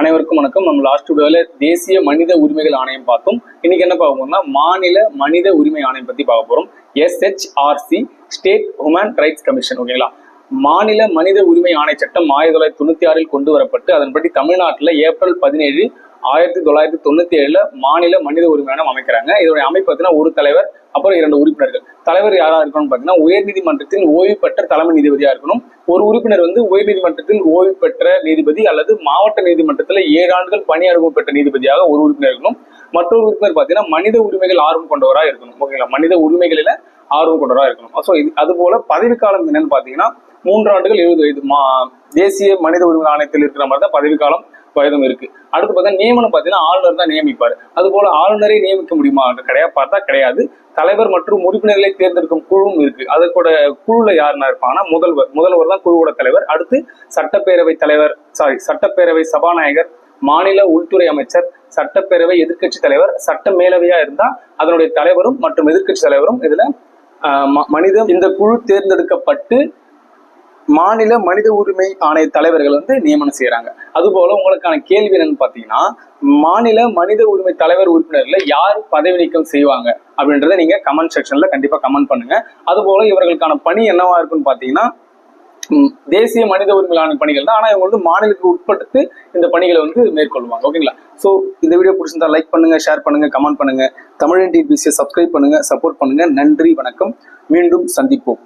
அனைவருக்கும் வணக்கம். நம்ம லாஸ்ட் வீடியோவில் தேசிய மனித உரிமைகள் ஆணையம் பார்த்தோம். இன்னைக்கு என்ன பார்க்க போறோம்னா மாநில மனித உரிமை ஆணையம் பத்தி பார்க்க போறோம். SHRC state human rights commission ஓகேங்களா மாநில மனித உரிமை ஆணை சட்டம் ஆயிரத்தி தொள்ளாயிரத்தி தொண்ணூத்தி ஆறில் கொண்டு வரப்பட்டு அதன்படி தமிழ்நாட்டில் ஏப்ரல் பதினேழு ஆயிரத்தி தொள்ளாயிரத்தி தொண்ணூத்தி ஏழுல மாநில மனித உரிமை அமைக்கிறாங்க. இதோட அமைப்பு பார்த்தீங்கன்னா ஒரு தலைவர் அப்புறம் இரண்டு உறுப்பினர்கள். தலைவர் யாரா இருக்கணும்னு பார்த்தீங்கன்னா உயர்நீதிமன்றத்தில் ஓய்வு பெற்ற தலைமை நீதிபதியா இருக்கணும். ஒரு உறுப்பினர் வந்து உயர்நீதிமன்றத்தில் ஓய்வு பெற்ற நீதிபதி அல்லது மாவட்ட நீதிமன்றத்தில் ஏழு ஆண்டுகள் பணி அனுபவம் பெற்ற நீதிபதியாக ஒரு உறுப்பினர் இருக்கணும். மற்றொரு உறுப்பினர் பார்த்தீங்கன்னா மனித உரிமைகள் ஆர்வம் கொண்டவரா இருக்கணும். ஓகேங்களா? மனித உரிமைகளில ஆர்வம் கொண்டவரா இருக்கணும். ஸோ இது அது போல பதவிக்காலம் என்னன்னு பார்த்தீங்கன்னா மூன்று ஆண்டுகள் எழுபது வயது. மா தேசிய மனித உரிமை ஆணையத்தில் இருக்கிற மாதிரி தான் பதவிக்காலம் வயதும் இருக்கு. அடுத்து பார்த்தா நியமனம் பார்த்தீங்கன்னா ஆளுநர் தான் நியமிப்பார். அது போல ஆளுநரை நியமிக்க முடியுமா கிடையாது பார்த்தா கிடையாது. தலைவர் மற்றும் உறுப்பினர்களை தேர்ந்தெடுக்கும் குழுவும் இருக்கு. அதற்கோட குழுல யாருன்னா இருப்பாங்கன்னா முதல்வர். முதல்வர் தான் குழுவோட தலைவர். அடுத்து சட்டப்பேரவை தலைவர் சாரி சட்டப்பேரவை சபாநாயகர் மாநில உள்துறை அமைச்சர் சட்டப்பேரவை எதிர்க்கட்சி தலைவர் சட்ட மேலவையா இருந்தா அதனுடைய தலைவரும் மற்றும் எதிர்க்கட்சி தலைவரும் இதுல ம- மனித இந்த குழு தேர்ந்தெடுக்கப்பட்டு மாநில மனித உரிமை ஆணைய தலைவர்கள் வந்து நியமனம் செய்யறாங்க. அதுபோல உங்களுக்கான கேள்வி என்னன்னு பாத்தீங்கன்னா மாநில மனித உரிமை தலைவர் உறுப்பினர்ல யார் பதவி நீக்கம் செய்வாங்க? அப்படின்றத நீங்க கமெண்ட் செக்ஷன்ல கண்டிப்பா கமெண்ட் பண்ணுங்க. அதுபோல இவர்களுக்கான பணி என்னவா இருக்குன்னு பாத்தீங்கன்னா தேசிய மனித உரிமைகளான பணிகள் தான். ஆனா இவங்க வந்து மாநிலத்துக்கு உட்பட்டு இந்த பணிகளை வந்து மேற்கொள்வாங்க. ஓகேங்களா ஸோ இந்த வீடியோ பிடிச்சிருந்தா லைக் பண்ணுங்க ஷேர் பண்ணுங்க கமெண்ட் பண்ணுங்க. தமிழ் டிபிசியை சப்ஸ்கிரைப் பண்ணுங்க சப்போர்ட் பண்ணுங்க. நன்றி வணக்கம். மீண்டும் சந்திப்போம்.